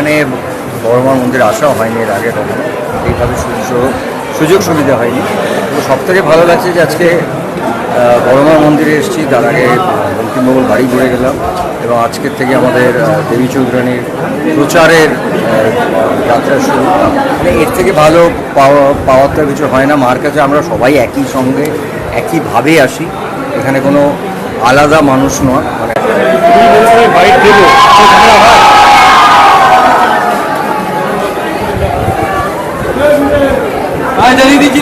এখানে বড় বড়মার মন্দির আসা হয়নি এর আগে কখনো। এইভাবে সুযোগ সুযোগ সুবিধা হয়নি। তো সব থেকে ভালো লাগছে যে আজকে বড়মার মন্দিরে এসেছি, তার আগে বঙ্কিমবাবুর বাড়ি ঘুরে গেলাম এবং আজকের থেকে আমাদের দেবী চৌধুরানীর প্রচারের যাত্রা শুরু। মানে এর থেকে ভালো পাওয়া, পাওয়ার তো কিছু হয় না। মার কাছে আমরা সবাই একই সঙ্গে, একইভাবে আসি। এখানে কোনো আলাদা মানুষ নয়। মানে Mas ele me